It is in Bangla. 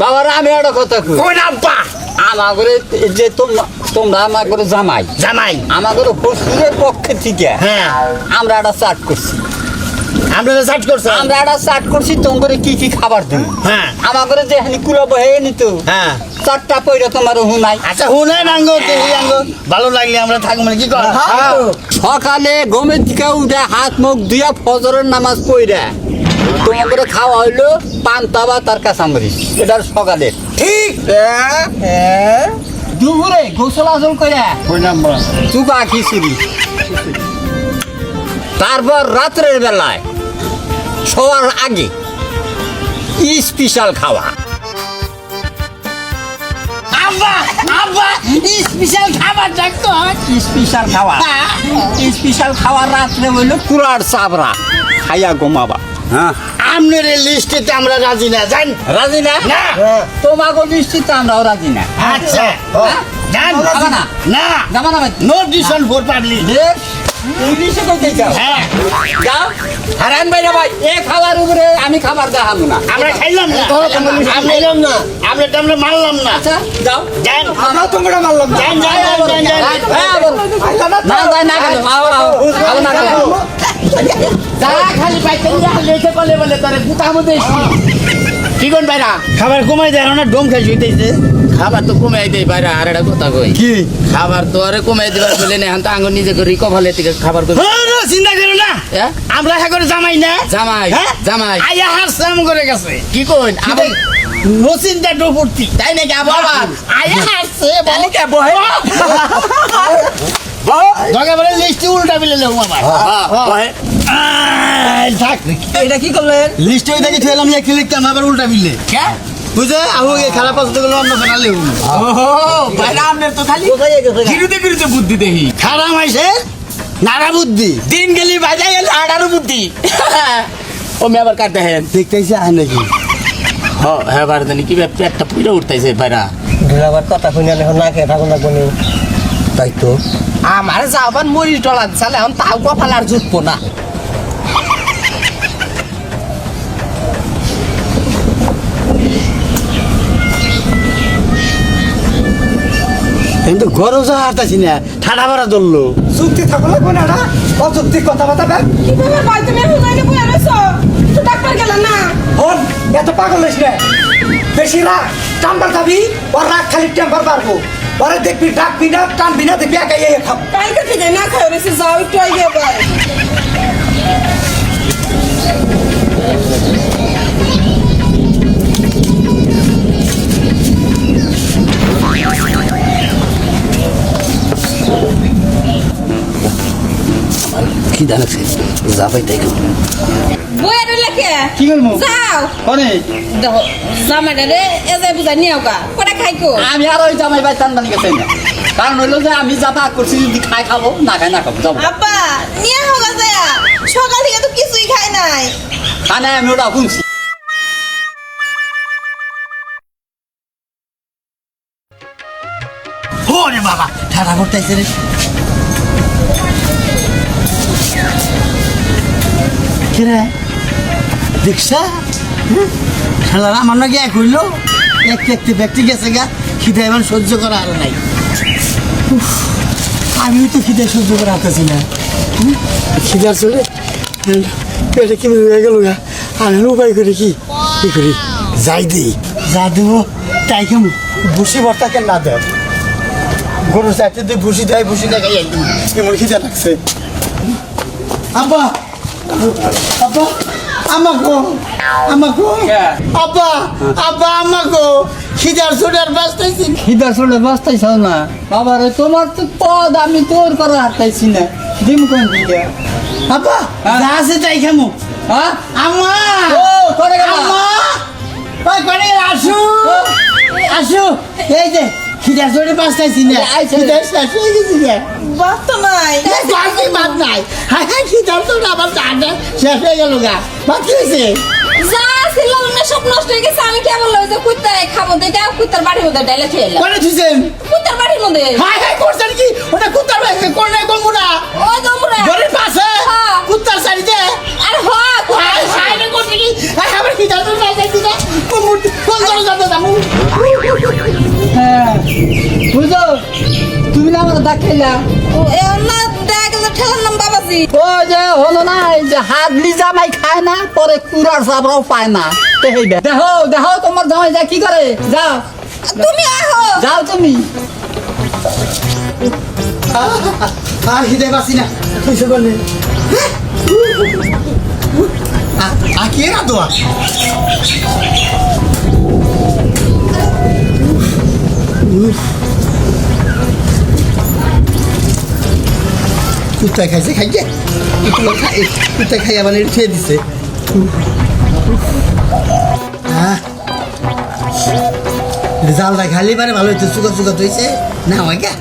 বাবার আমি একটা কথা কই। না আব্বা? আমাগরে যে তোমরা জামাই। জামাই। আমাগরে হসুরের পক্ষে থেকে। হ্যাঁ। আমরা একটা চাট করছি। আমরা তো সার্চ করছ। আমরা একটা চাট করছি কি কি খাবার দেবো? হ্যাঁ। আমাগরে যে হানি বহে নিত হ্যাঁ। চারটা পয়রা তোমার হুনাই। আচ্ছা হুনে নাঙ্গ তেহি আঙ্গ ভালো লাগলে আমরা থাকব না কি কর? সকালে গমের দিকে উঠে হাত মুখ দিয়া ফজরের নামাজ পড়া। তোমাদের খাওয়া হইল পান্তা বা তার কাঁচামরিচ। এটার সকালে। ঠিক। দুপুরে গোসল আসল করে। কই নাম্বার। চুকা খিচুড়ি। তারপর রাত্রের বেলায় শোয়ার আগে স্পেশাল খাওয়া। আব্বা আব্বা স্পেশাল খাবার স্পেশাল খাওয়া। স্পেশাল খাওয়ার রাত্রে হইল কুড়ার চাবড়া। খাইয়া ঘুমাবা। হ্যাঁ আপনার এই লিস্টেতে আমরা রাজি না জান রাজি না না তোমাকে নিশ্চিত আমরাও রাজি না আচ্ছা হ্যাঁ? জান যাবা না? না যাবা না? নো ডিসন ফর পাবলিক ইংলিশে কইতে চাও? হ্যাঁ যাও হারান ভাই ভাই এ খাবার উপরে আমি খাবার দেখাবো না আমরা খাইলাম না আমরা খাইলাম না আমরা তো আমরা মারলাম না আচ্ছা যাও জান আমরাও তোমরা মারলাম না জান জান জান জান হ্যাঁ, না যাই না আও আও আও না যারা খালি যা লেখে বলে বলে তারে গুতা মধ্যে কি কোন বাইরা খাবার কমাই দেয় না ডোম খাই শুইতেছে। খাবার তো কমাই দেই বাইরে আর একটা কথা কই। কি? খাবার তো আরে কমাই দিবার বলে না তো আঙ্গুর নিজে করে রিকভার থেকে খাবার কই চিন্তা করো না। হ্যাঁ? আমরা হ্যাঁ করে জামাই না। জামাই হ্যাঁ? জামাই। আয়া হাসলাম করে গেছে। কি কইন? আবার নো ডোপর্তি তাই নাকি আবার? আয়া হাসছে তাহলে কে বহে দরকার বলে লিস্টে উল্টা বিলে লেও আমার থাক। এটা কি করলেন? লিস্টে ওই দেখি থইলাম এক লিখতাম আবার উল্টা বিলে কে? বুঝে আহু এই খারাপ পছন্দ করল অন্য ফেনা লেউ ওহো বাইরে আপনার তো খালি। গিরুতে গিরুতে বুদ্ধি দেহি খারাপ আইছে নারা বুদ্ধি। দিন গেলি বাজাই এলে আড়ারও বুদ্ধি। ও মে আবার কাটতে হেন দেখতেছি আয় নাকি। হ হ্যাঁ বার জানি কি ব্যাপার একটা পুরো উঠতেছে দুলাবার কথা শুনে এখন না খেয়ে থাকুন লাগবো তাই তো। আমার যাবার মরিচ ডলার চালে এখন তাও কপাল আর জুটবো না। ঘরও যা হারতাছি না ঠাডা ভাড়া ধরলো। চুক্তি থাকুন লাগবো না না? অযুক্তি কথাবার্তা ব্যাগ কীভাবে ভাই তুমি হুমাইনে বই আছো তো ডাক্তার গেল না? হন এত পাগল হইছ না। বেশি রাগ। টাম্বার খাবি ওর রাগ খালি টেম্পার পারব পরে দেখবি ডাকবি না টানবি না দেখবি একাই খাব। কালকে থেকে না খাই যাও একটু আগে কি দাঁড়াচ্ছে যাবাই তাই কি করব? যাও। কনে দেখো জামাইটা রে এ যাই বুঝাই নিও গা কোটা খাই কো। আমি আর ওই জামাই ভাই টান গেছে না। কারণ হইল যে আমি যাতা করছি যদি খাই খাব না খাই না খাব যাব। আব্বা নিয়ে হোগা যায় সকাল থেকে তো কিছুই খাই নাই। কানে আমি ওটা শুনছি। ওরে বাবা ঠাডা ভরতাইছে রে। কিরে দেখছা খেলার আমার নাকি এক হইল। একটু একটু ব্যক্তি গেছে গা, খিদে এবার সহ্য করা আরও নাই। আমিও তো খিদে সহ্য করা হাতেছি না। খিদে আসলে পেটে কি হয়ে গেল গা? আমি উপায় করি কি? কি করি? যাই দিই। যা দেবো, তাই কেমন বসে ভর্তাকে না দেয় গরু চাইতে তুই ভুসি দেয় ভুসি দেয় খাই একদম এমন খিদে লাগছে। আব্বা আব্বা আমাকো আমাকো আব্বা আব্বা আমাকো খিদার সোডার বাঁচতেছি খিদার চলে বাঁচতেছ না বাবা রে তোমার তো পদ আমি তোর করে হাঁটাইছি না। দিম কোন দিকে আব্বা হ্যাঁ? আছে তাই খামু। হ্যাঁ আম্মা! ও করে গেল? আম্মা! ওই করে আসু! আসু! এই যে খিদার সোডার বাঁচতেছি না। খিদার শেষ হয়ে গেছি না বাপ তো নাই বাকি বাদ নাই হ্যাঁ হ্যাঁ খিদার সোডা আবার চাটা শেষ হয়ে গেল গা বাকি হয়েছে যা ছিল না সব নষ্ট হয়ে গেছে আমি কেমন লাগে যে কুত্তার খাব দেখে কুত্তার বাড়ির মধ্যে ডাইলে খেয়ে এলাম করে থুছেন কুত্তার বাড়ির মধ্যে হাই হাই করছেন কি ওটা কুত্তার বাইকে কোন কোন মুনা ওই তোমরা ঘরের পাশে হ্যাঁ। কুত্তার সারিতে আর হ্যাঁ হাই হাই রে কি আমার কি জানো না যাইছি না কোন কোন দরজাতে ডাকাইলা ও যে হলো না এই যে হাডলি জামাই খায় না পরে কুড়ার সাবরাও পায় না। দেখো দেখো তোমার জামাই যা কি করে। যাও। তুমি আহো। যাও তুমি। আর খিদে পাচ্ছি না। কিছু করলে আকিয়ে না তো কুত্তা খাইছে খাইছে। কুত্তা খাই কুত্তা খাই এটা খেয়ে দিছে। জালটা খালি পারে, ভালো হইতো চুকা চুকা হইছে। না, হয় গা